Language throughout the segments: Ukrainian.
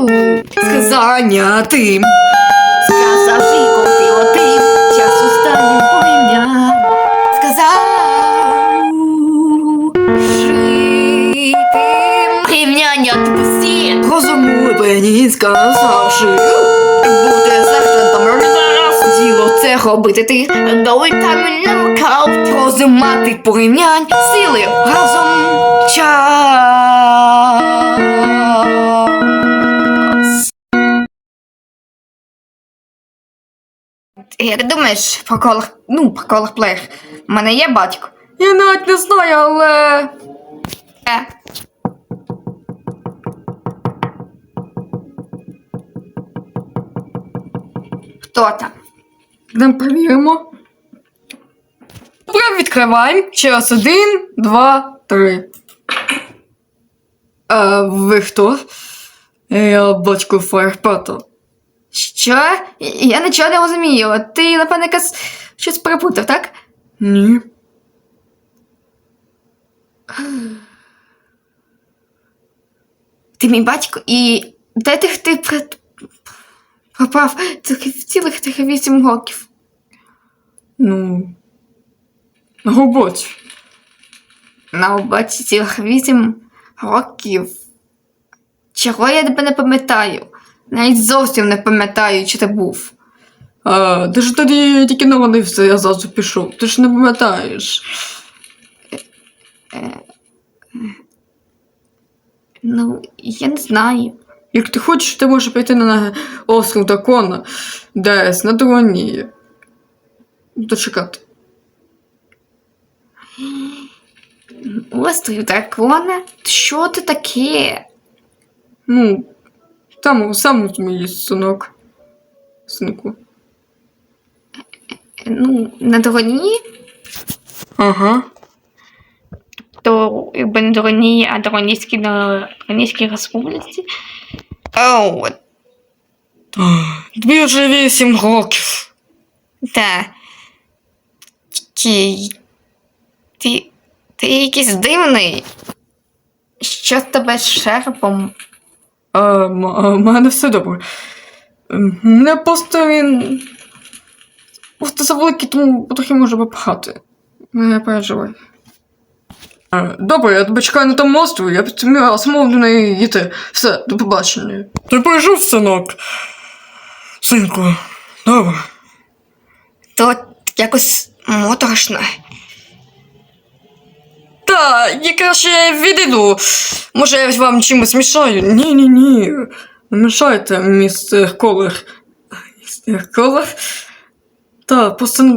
Сказання тим. Сказав Жіко ти отим. Час останнім порівнянь. Сказав. Житим. Порівняння тупості. Розумлені сказавши. Бути сержантом зараз. Діло це робити ти. Дали там намикав. Розумати порівнянь. Сили разом. Як думаєш, про колах, ну, про колах плеєр, в мене є батько? Я навіть не знаю, але. Е. Хто там? Йдемо перевіримо. Добре, відкриваємо. Через один, два, три. А ви хто? Я батько Фаєрпата. Що? Я нічого не розумію. Ти, напевно, якась щось перепутав, так? Ні. Ти мій батько і де ти ти пропав цілих тих вісім років? Ну. На роботі. На роботі цілих вісім років. Чого я тебе не пам'ятаю? Навіть зовсім не пам'ятаю, чи ти був. А, ти ж тоді тільки народився, я зразу пішов. Ти ж не пам'ятаєш. Ну, я не знаю. Як ти хочеш, ти можеш піти на остров дракона, десь на троні. Дочекати. Острів дракона? Що ти таке? Ну, там сам мій синок. Синку. Ну, на дроні? Ага. То якби не дроні, а дронійській на Дронійській республіці. Оу, Тобі вже вісім років. та. Ті. Ти. Ти якийсь дивний. Що з тебе з шерпом? А, в мене все добре. Мене просто він. Просто завеликий, тому трохи може випхати. Не переживай. Добре, я тебе чекаю на тому острові, я підтримую самому до неї йти. Все, до побачення. Ти прийшов, синок. Синку, добре. То якось моторошно. Та, я краще відійду. Може, я вам чимось мішаю? Ні, ні, ні. Не мішайте, містер Колер. Містер Колер? Та, просто на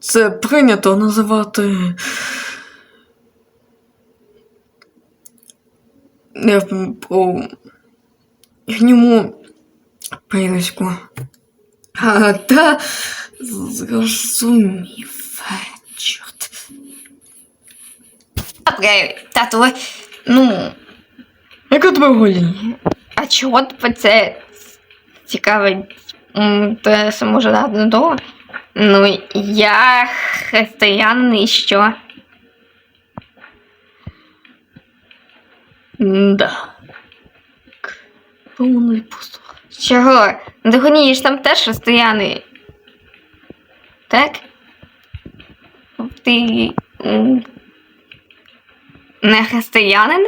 це прийнято називати. Я про гніму прізвиську. А, та зрозумів. Добре, тату, ну, Яка тебе голінь? а чого тебе це цікавить? М, То я може дати до. Ну, я християнин і що? Да. Повний пусто. Чого? Догонієш там теж християни. Так? Ти м, не християнин?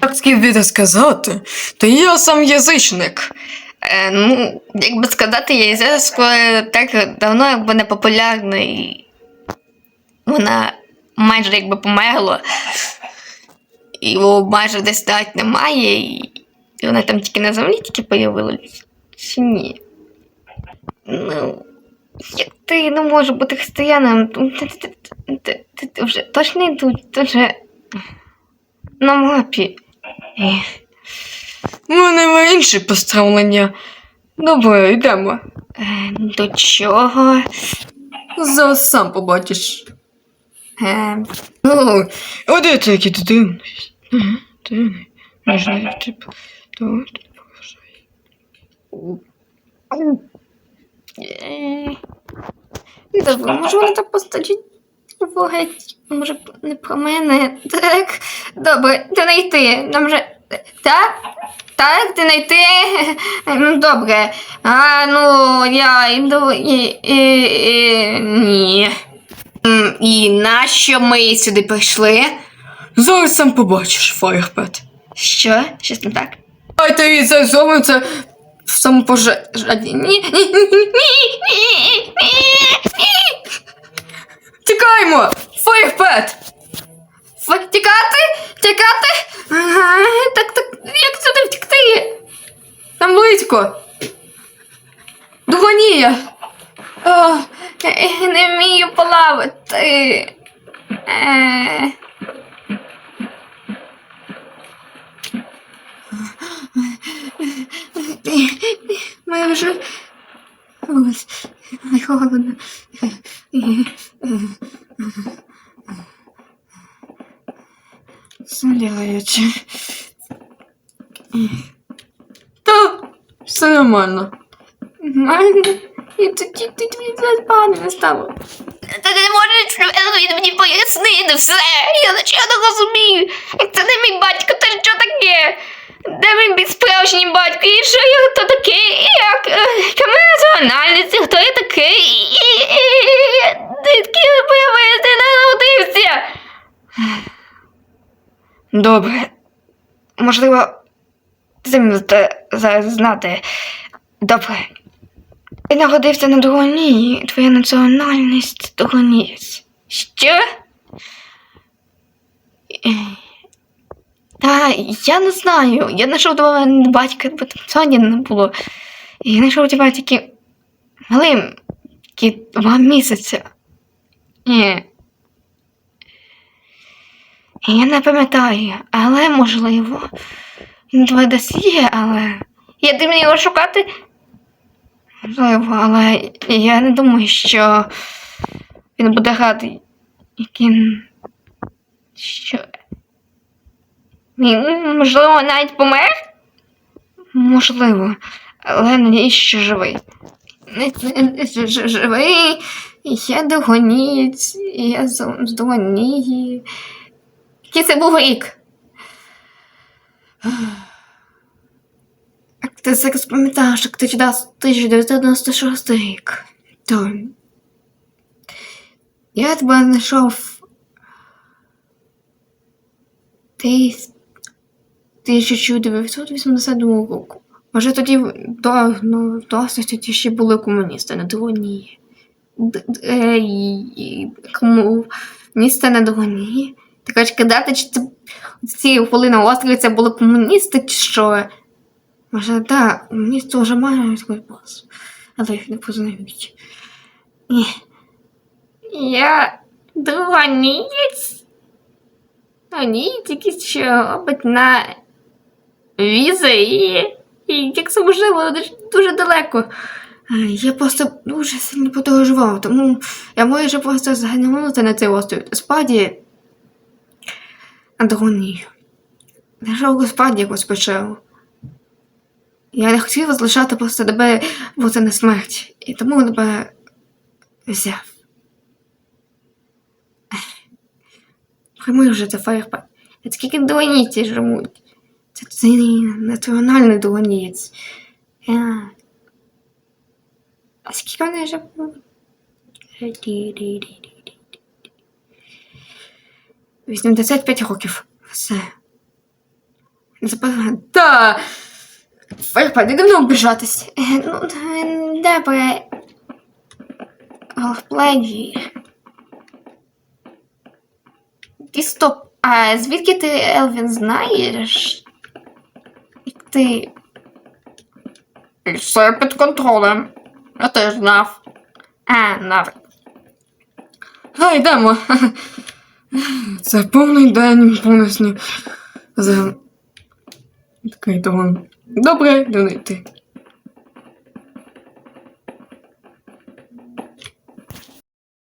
Так скільки сказати, то я сам язичник. Е, ну, як би сказати, єзерсько так давно якби не популярна і вона майже якби померла. І його майже десь навіть немає, і і вона там тільки на землі тільки появилась. Чи ні? Ну, як ти не можеш бути християнином, ти, ти, ти, ти, ти, ти вже точно йдуть, ти вже на мапі. Ех. У мене є інші поставлення. Добре, йдемо. Е, до чого? Зараз сам побачиш. Е, О, а де ти, який ти. Можна, типу, то ти поважай. е, Добре, може вони там постачить говорять, може не про мене. Так, добре, ти не йти. Нам же. Так? Так, ти не йти. Ну, добре. А ну, я йду і. і, і ні. М, І нащо ми сюди прийшли? Зараз сам побачиш, Фаєрпет. Що? Щось не так? Дайте їй це зовниться в самопожежі. Ні, ні, ні, ні, ні, ні. Тікаймо! Фаєрпет! Тікати? Тікати? Ага, так, так, як сюди втікти? Там близько. Дугонія! О, не вмію плавати. Е. Ми вже ось холодно. Сміляючи. Та, все нормально. Нормально. І тоді тоді мені зараз погано не стало. Та ти не можеш він мені пояснити все. Я нічого не розумію. Це не мій батько, це що таке? Де він мій справжній батько? І що я хто такий? Як? е, моя національність? Хто я такий? І- і- і- я появився? Народився? Добре. Можливо, ти можете зараз знати. Добре. Ти народився на Дугоні, твоя національність Дугонієць. Що? Та я не знаю. Я знайшов до батька, бо там Соні не було. І я знайшов тебе тільки малим, тільки два місяці. Ні. Я не пам'ятаю, але можливо. Десь є, але. Я ти мені його шукати? Можливо, але я не думаю, що він буде радий, як він. Що. Можливо, навіть помер? Можливо, але надіюсь, що живий. Живий, я догонієць, я з з Догонії. Який це був рік? Як ти зараз пам'ятаєш, як ти читав 1996 рік. То я тебе знайшов ти 1982 року. Може тоді до, ну, досить тоді ще були комуністи на Дроні. Комуністи на Дроні. Ти кажеш, кидати, чи це ці коли на острові це були комуністи, чи що? Може, так, комуністи вже мають якийсь бас. Але їх не познають. Ні. Я дронієць. Вони тільки що робить на візи і, і як це можливо, дуже, далеко. Е, Я просто дуже сильно подорожував, тому я можу просто зганути на цей острів. Справді, Антоній. Знайшов господі якось почав. Я не хотів залишати просто тебе бути на смерть, і тому тебе взяв. Прийми вже це фаєрпад. Скільки дуаніці жмуть? Це цей національний дуанієць. Я... А скільки вони живуть? Вісімдесят п'ять років. Все. Запевне. Та. Фаєрпад, іди давно обіжатись. Е, Ну, добре. Голфпледі. І стоп. А звідки ти, Елвін, знаєш? Ти. Все під контролем. Я теж знав. А, навик. А, йдемо. Це повний день повний снів. За Кейтон. Добре, Леонид, ти.